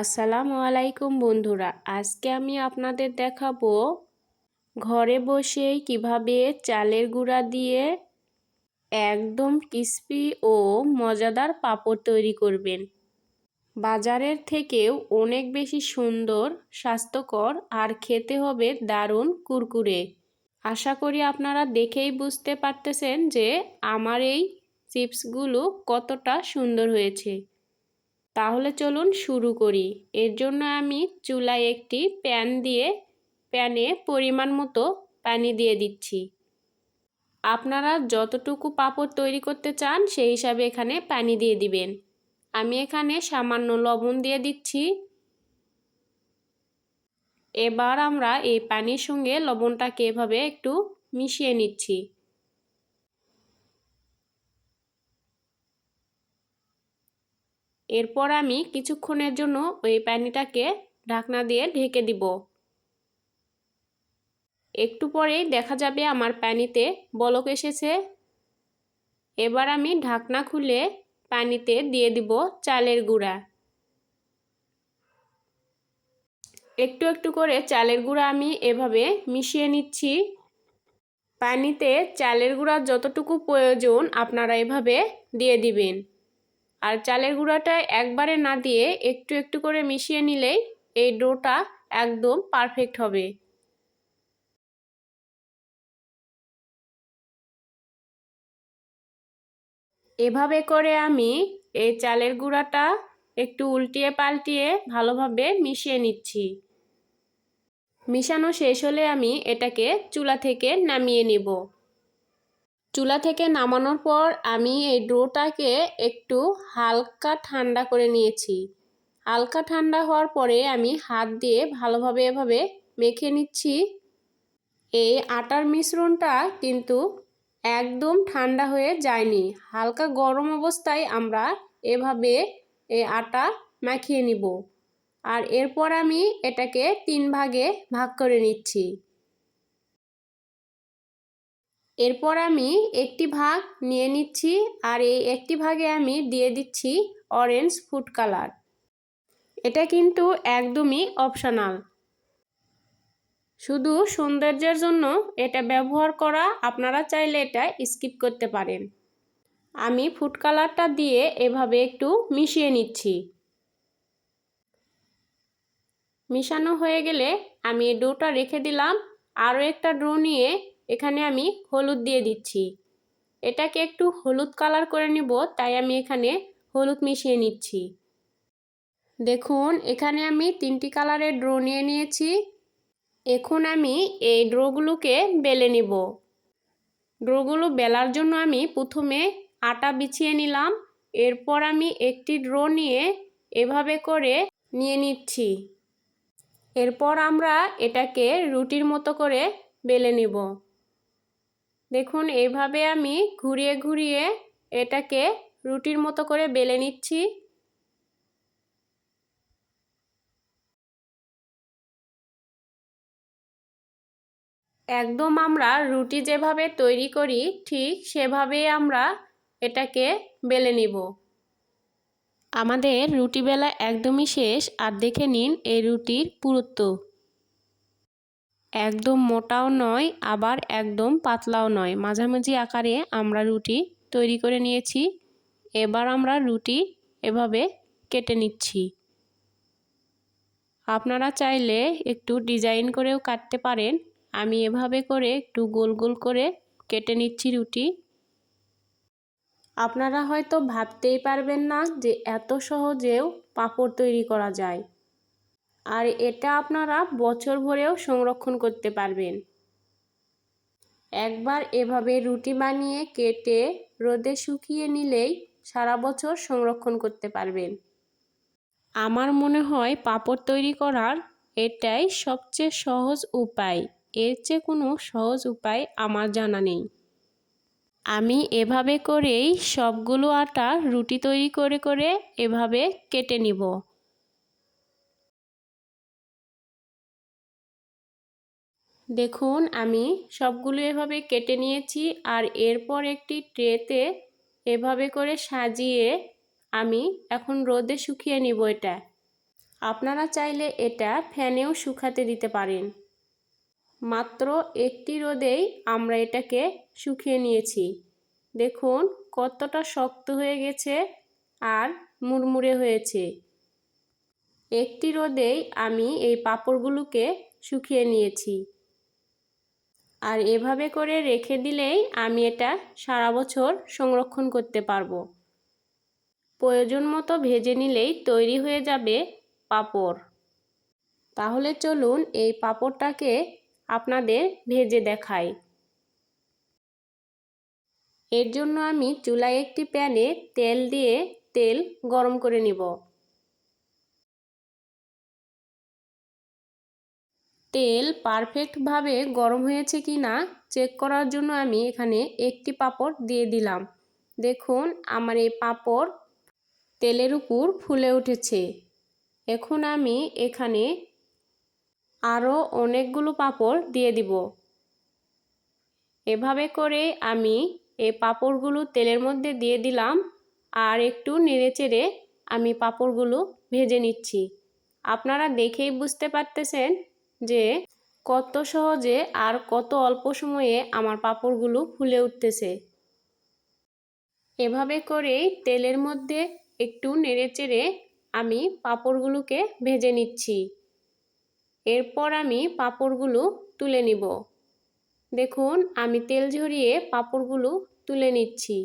আসসালামু আলাইকুম বন্ধুরা, আজকে আমি আপনাদের দেখাবো ঘরে বসেই কীভাবে চালের গুঁড়া দিয়ে একদম ক্রিস্পি ও মজাদার পাঁপড় তৈরি করবেন। বাজারের থেকেও অনেক বেশি সুন্দর, স্বাস্থ্যকর আর খেতে হবে দারুণ কুরকুরে। আশা করি আপনারা দেখেই বুঝতে পারতেছেন যে আমার এই চিপসগুলো কতটা সুন্দর হয়েছে। তাহলে চলুন শুরু করি। এর জন্য আমি চুলায় একটি প্যান দিয়ে, প্যানে পরিমাণ মতো পানি দিয়ে দিচ্ছি। আপনারা যতটুকু পাপড় তৈরি করতে চান, সেই হিসাবে এখানে পানি দিয়ে দিবেন। আমি এখানে সামান্য লবণ দিয়ে দিচ্ছি। এবার আমরা এই পানির সঙ্গে লবণটাকে এভাবে একটু মিশিয়ে নিচ্ছি। এরপর আমি কিছুক্ষণের জন্য ওই পানিটাকে ঢাকনা দিয়ে ঢেকে দিব। একটু পরেই দেখা যাবে আমার পানিতে বলক এসেছে। এবার আমি ঢাকনা খুলে পানিতে দিয়ে দিব চালের গুঁড়া। একটু একটু করে চালের গুঁড়া আমি এভাবে মিশিয়ে নিচ্ছি। পানিতে চালের গুঁড়া যতটুকু প্রয়োজন আপনারা এভাবে দিয়ে দিবেন। আর চালের গুঁড়াটা একবারে না দিয়ে একটু একটু করে মিশিয়ে নিলেই এই ডোটা একদম পারফেক্ট হবে। এভাবে করে আমি এই চালের গুঁড়াটা একটু উল্টিয়ে পাল্টিয়ে ভালোভাবে মিশিয়ে নিচ্ছি। মিশানো শেষ হলে আমি এটাকে চুলা থেকে নামিয়ে নেব। চুলা থেকে নামানোর পর আমি এই ডোটাকে একটু হালকা ঠান্ডা করে নিয়েছি। হালকা ঠান্ডা হওয়ার পরে আমি হাত দিয়ে ভালোভাবে এভাবে মেখে নিচ্ছি। এই আটার মিশ্রণটা কিন্তু একদম ঠান্ডা হয়ে যায়নি। হালকা গরম অবস্থায় আমরা এভাবে এই আটা মাখিয়ে নিব। আর এরপর আমি এটাকে তিন ভাগে ভাগ করে নিচ্ছি। এরপর আমি একটি ভাগ নিয়ে নিচ্ছি আর এই একটি ভাগে আমি দিয়ে দিচ্ছি অরেঞ্জ ফুড কালার এটা কিন্তু একদমই অপশনাল শুধু সৌন্দর্যের জন্য এটা ব্যবহার করা আপনারা চাইলে এটা স্কিপ করতে পারেন। আমি ফুড কালারটা দিয়ে এভাবে একটু মিশিয়ে নিচ্ছি। মিশানো হয়ে গেলে আমি ডোটা রেখে দিলাম। আরও একটা ড্রো নিয়ে এখানে আমি হলুদ দিয়ে দিচ্ছি। এটাকে একটু হলুদ কালার করে নিব, তাই আমি এখানে হলুদ মিশিয়ে নিচ্ছি। দেখুন, এখানে আমি তিনটি কালারের ড্রো নিয়ে নিয়েছি। এখন আমি এই ড্রোগুলোকে বেলে নিব। ড্রোগুলো বেলার জন্য আমি প্রথমে আটা বিছিয়ে নিলাম। এরপর আমি একটি ড্রো নিয়ে এভাবে করে নিয়ে নিচ্ছি। এরপর আমরা এটাকে রুটির মতো করে বেলে নিব। দেখুন, এইভাবে আমি ঘুরিয়ে ঘুরিয়ে এটাকে রুটির মতো করে বেলে নিচ্ছি। একদম আমরা রুটি যেভাবে তৈরি করি, ঠিক সেভাবেই আমরা এটাকে বেলে নিব। আমাদের রুটি বেলা একদমই শেষ, আর দেখে নিন এই রুটির পুরুত্ব। একদম মোটাও নয়, আবার একদম পাতলাও নয়। মাঝামাঝি আকারে আমরা রুটি তৈরি করে নিয়েছি। এবার আমরা রুটি এভাবে কেটে নিচ্ছি। আপনারা চাইলে একটু ডিজাইন করেও কাটতে পারেন। আমি এভাবে করে একটু গোল গোল করে কেটে নিচ্ছি রুটি। আপনারা হয়তো ভাবতেই পারবেন না যে এত সহজেও পাঁপড় তৈরি করা যায়। আর এটা আপনারা বছর ভরেও সংরক্ষণ করতে পারবেন। একবার এভাবে রুটি বানিয়ে কেটে রোদে শুকিয়ে নিলেই সারা বছর সংরক্ষণ করতে পারবেন। আমার মনে হয় পাঁপড় তৈরি করার এটাই সবচেয়ে সহজ উপায়। এর চেয়ে কোনো সহজ উপায় আমার জানা নেই। আমি এভাবে করেই সবগুলো আটা রুটি তৈরি করে করে এভাবে কেটে নিব। দেখুন, আমি সবগুলো এভাবে কেটে নিয়েছি আর এরপর একটি ট্রেতে এভাবে করে সাজিয়ে আমি এখন রোদে শুকিয়ে নিব এটা। আপনারা চাইলে এটা ফ্যানেও শুকাতে দিতে পারেন। মাত্র একটি রোদেই আমরা এটাকে শুকিয়ে নিয়েছি। দেখুন, কতটা শক্ত হয়ে গেছে আর মুড়মুড়ে হয়েছে। একটি রোদেই আমি এই পাঁপড়গুলোকে শুকিয়ে নিয়েছি। আর এভাবে করে রেখে দিলেই আমি এটা সারা বছর সংরক্ষণ করতে পারব। প্রয়োজন মতো ভেজে নিলেই তৈরি হয়ে যাবে পাপড়। তাহলে চলুন এই পাপড়টাকে আপনাদের ভেজে দেখাই। এর জন্য আমি চুলায় একটি প্যানে তেল দিয়ে তেল গরম করে নিব। তেল পারফেক্টভাবে গরম হয়েছে কি না চেক করার জন্য আমি এখানে একটি পাপড় দিয়ে দিলাম। দেখুন, আমার এই পাপড় তেলের উপর ফুলে উঠেছে। এখন আমি এখানে আরও অনেকগুলো পাপড় দিয়ে দিব। এভাবে করে আমি এই পাপড়গুলো তেলের মধ্যে দিয়ে দিলাম আর একটু নেড়েচেড়ে আমি পাপড়গুলো ভেজে নিচ্ছি। আপনারা দেখেই বুঝতে পারতেছেন যে কত সহজে আর কত অল্প সময়ে আমার পাপড়গুলো ফুলে উঠতেছে। এভাবে করেই তেলের মধ্যে একটু নেড়েচেড়ে আমি পাপড়গুলোকে ভেজে নিচ্ছি। এরপর আমি পাপড়গুলো তুলে নিব। দেখুন, আমি তেল ঝরিয়ে পাপড়গুলো তুলে নিচ্ছি।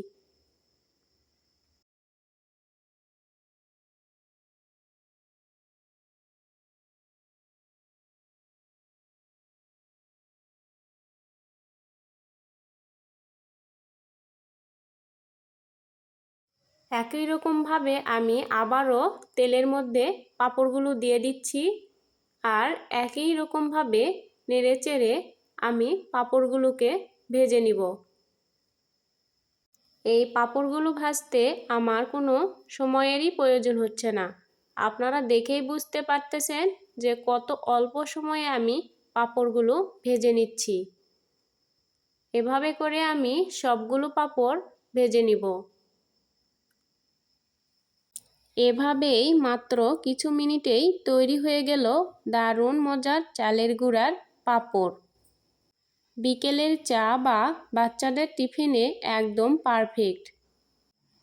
একই রকমভাবে আমি আবারও তেলের মধ্যে পাঁপড়গুলো দিয়ে দিচ্ছি। আর একই রকমভাবে নেড়ে চেড়ে আমি পাঁপড়গুলোকে ভেজে নিব। এই পাঁপড়গুলো ভাজতে আমার কোনো সময়েরই প্রয়োজন হচ্ছে না। আপনারা দেখেই বুঝতে পারতেছেন যে কত অল্প সময়ে আমি পাঁপড়গুলো ভেজে নিচ্ছি। এভাবে করে আমি সবগুলো পাঁপড় ভেজে নিব। এভাবেই মাত্র কিছু মিনিটেই তৈরি হয়ে গেল দারুণ মজার চালের গুঁড়ার পাঁপড়। বিকেলের চা বা বাচ্চাদের টিফিনে একদম পারফেক্ট।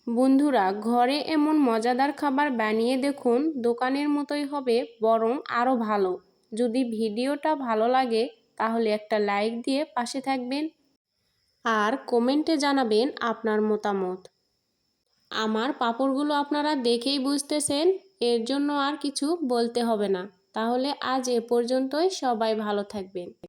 বন্ধুরা, ঘরে এমন মজাদার খাবার বানিয়ে দেখুন, দোকানের মতোই হবে, বরং আরও ভালো। যদি ভিডিওটা ভালো লাগে, তাহলে একটা লাইক দিয়ে পাশে থাকবেন। আর কমেন্টে জানাবেন আপনার মতামত। আমার পাপড়গুলো আপনারা দেখেই বুঝতেছেন, এর জন্য আর কিছু বলতে হবে না। তাহলে আজ এ পর্যন্তই, সবাই ভালো থাকবেন।